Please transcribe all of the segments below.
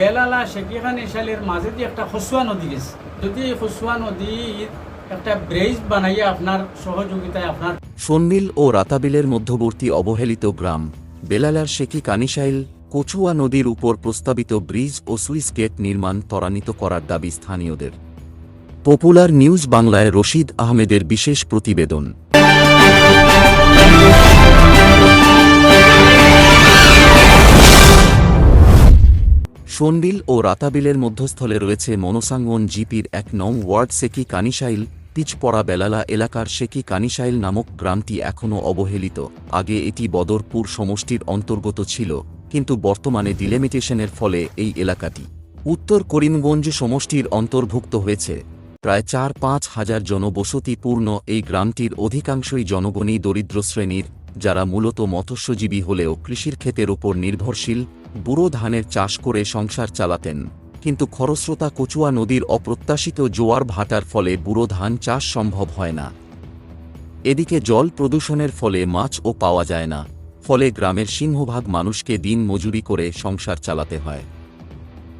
বেলালা শেখিখান ইশালের মাঝে দিয়ে একটা খসুয়া নদী গেছে। যদি এই খসুয়া নদীর একটা ব্রিজ বানাইয়া আপনার সহযোগিতায় আপনার সন্মিল ও রাতাবিলের মধ্যবর্তী অবহেলিত গ্রাম, বেলালার শেকি কানিশাইল কচুয়া নদীর উপর প্রস্তাবিত ব্রিজ ও সুইস গেট নির্মাণ ত্বরান্বিত করার দাবি স্থানীয়দের। পপুলার নিউজ বাংলায় রশিদ আহমেদের বিশেষ প্রতিবেদন। সোনবিল ও রাতাবিলের মধ্যস্থলে রয়েছে মনসাঙ্গন জিপির এক নং ওয়ার্ড সেকি কানিশাইল পিচপড়া বেলালা এলাকার সেকি কানিশাইল নামক গ্রামটি এখনও অবহেলিত। আগে এটি বদরপুর সমষ্টির অন্তর্গত ছিল, কিন্তু বর্তমানে ডিলিমিটেশনের ফলে এই এলাকাটি উত্তর করিমগঞ্জ সমষ্টির অন্তর্ভুক্ত হয়েছে। প্রায় চার পাঁচ হাজার জনবসতিপূর্ণ এই গ্রামটির অধিকাংশই জনগণই দরিদ্র শ্রেণির, যারা মূলত মৎস্যজীবী হলেও কৃষির ক্ষেতের ওপর নির্ভরশীল বুড়ো ধানের চাষ করে সংসার চালাতেন। কিন্তু খরস্রোতা কচুয়া নদীর অপ্রত্যাশিত জোয়ার ভাটার ফলে বুড়ো ধান চাষ সম্ভব হয় না। এদিকে জল প্রদূষণের ফলে মাছও পাওয়া যায় না, ফলে গ্রামের সিংহভাগ মানুষকে দিন মজুরি করে সংসার চালাতে হয়।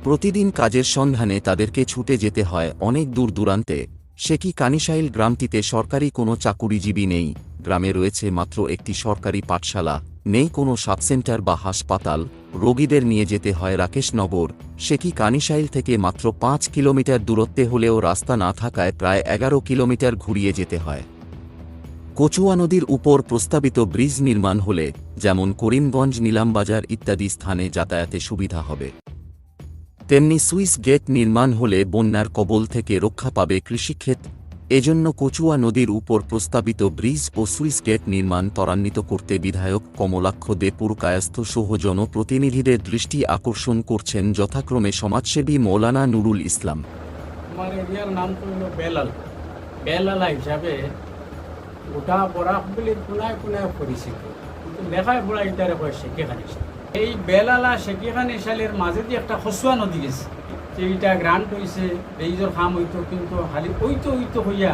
প্রতিদিন কাজের সন্ধানে তাদেরকে ছুটে যেতে হয় অনেক দূর দূরান্তে। সে কি কানিশাইল গ্রামটিতে সরকারি কোনো চাকুরিজীবী নেই? গ্রামে রয়েছে মাত্র একটি সরকারি পাঠশালা, নেই কোনো সাবসেন্টার বা হাসপাতাল। রোগীদের নিয়ে যেতে হয় রাকেশনগর। সে কি কানিশাইল থেকে মাত্র পাঁচ কিলোমিটার দূরত্বে হলেও রাস্তা না থাকায় প্রায় এগারো কিলোমিটার ঘুরিয়ে যেতে হয়। কচুয়া নদীর উপর প্রস্তাবিত ব্রিজ নির্মাণ হলে, যেমন করিমগঞ্জ, নিলামবাজার ইত্যাদি স্থানে যাতায়াতে সুবিধা হবে। তেমনি সুইস গেট নির্মাণ হলে বন্যার কবল থেকে রক্ষা পাবে কৃষিক্ষেত এজন্য কচুয়া নদীর উপর প্রস্তাবিত ব্রিজ ও সুইস গেট নির্মাণ ত্বরান্বিত করতে বিধায়ক কমলাক্ষ দেপুর কায়স্থ সহ জনপ্রতিনিধিদের দৃষ্টি আকর্ষণ করছেন যথাক্রমে সমাজসেবী মৌলানা নুরুল ইসলাম। আমার এরিয়ার নাম হলো বেলাল। বেলালা হিসাবে গোটা বরাকবিলির কোনায় কোনায় পরিচিত। কিন্তু লেখায় পড়া ইটারে কয় শেখিখান ইশাল এই বেলালা শেখিখান ইশালের মাঝে দিয়ে একটা খসুয়া নদী গেছে এইটা গ্রান্ট হয়েছে ব্রিজের কাম হইতো কিন্তু খালি ওইতো ওইতো হইয়া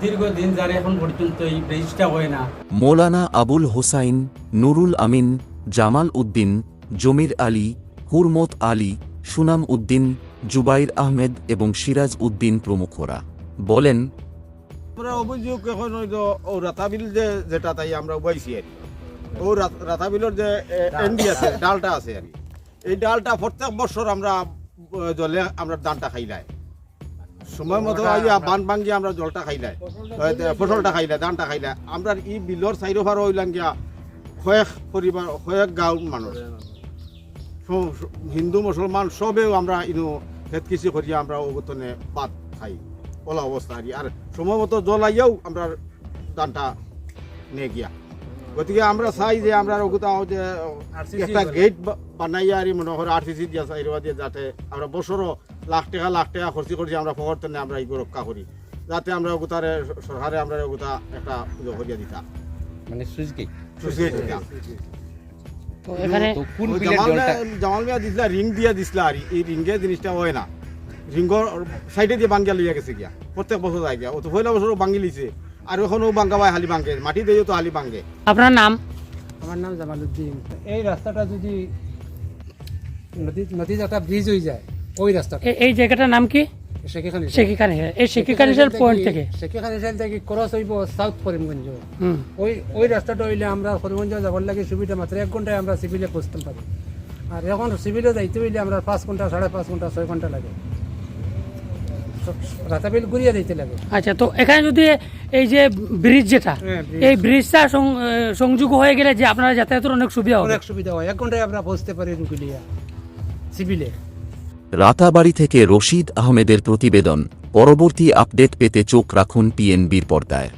দীর্ঘদিন যারে এখন পর্যন্ত এই ব্রিজটা হয় না মৌলানা আবুল হোসাইন নুরুল আমিন জামাল উদ্দিন জমির আলী হুরমত আলী সুনাম উদ্দিন জুবাইর আহমেদ এবং সিরাজ উদ্দিন প্রমুখরা বলেন আমরা অভিযোগ এখন ওই যে ও রাতাবিল যে যেটা তাই আমরা উবাইছি আর কি। ও রাত- রাতাবিলের যে এন্ডি আছে ডালটা আছে আর এই ডালটা প্রত্যেক বছর আমরা জলে আমরা ধানটা খাইলাই সময় মতো আইয়া বান ভাঙ্গি আমরা জলটা খাইলাই ফসলটা খাইলাই ধানটা খাইলাই আমরা ই বিলর সাইড ওভার হইলাম গিয়া কয়েক পরিবার কয়েক গাঁও মানুষ। হিন্দু মুসলমান সবেও আমরা ইনু খেত কৃষি করিয়া আমরা অগতনে পাত খাই। ওলা অবস্থা আর। সময় মতো জল আইয়াও আমরা ধানটা নিয়ে গিয়া। গতিকে আমরা চাই যে আমরা ওগুতা যে একটা গেট বানাইয়া আর মনে করে আরসিসি দিয়া চাই দিয়ে যাতে আমরা বছরও লাখ টাকা লাখ টাকা খরচি করছি আমরা ফকরতনে আমরা এই রক্ষা করি যাতে আমরা ওগুতারে সরকারে আমরা ওগুতা একটা ইয়ে করিয়া দিতা। মানে সুইচ গেট ওই বিলের জামাল মিয়া- জামাল মিয়া দিছিলা রিং দিয়া দিছিলা আর এই রিঙ্গে জিনিসটা হয় না। রিঙ্গর সাইডে দিয়ে বাঙ্গিয়া লইয়া গেছে গিয়া। প্রত্যেক বছর যায় গিয়া। ও তো পয়লা বছর বাঙ্গি লিছে। আর এখনও বাঙ্গা ভাই হালি বাঙ্গে মাটি দিয়ে তো হালি বাঙ্গে আপনার নাম? আমার নাম জামালউদ্দিন। এই রাস্তাটা যদি নদী নদীর একটা ব্রিজ হয়ে যায় ওই রাস্তাটা। এই জায়গাটার নাম কি? আর এখন সিভিলে যাইতে হইলে আমরা পাঁচ ঘণ্টা সাড়ে পাঁচ ঘণ্টা ছয় ঘণ্টা লাগে। রাতাবিল ঘুরিয়ে দিতে লাগে। আচ্ছা তো এখানে যদি এই যে ব্রিজ যেটা হ্যাঁ, এই ব্রিজটা সংযোগ হয়ে গেলে যে আপনারা যাতায়াতের অনেক সুবিধা হবে। অনেক সুবিধা হয়। এক ঘন্টায় আমরা পৌঁছতে পারি রুকিলিয়া সিভিলে। রাতাবাড়ি থেকে রশিদ আহমেদের প্রতিবেদন। পরবর্তী আপডেট পেতে চোখ রাখুন পিএনবির পর্দায়।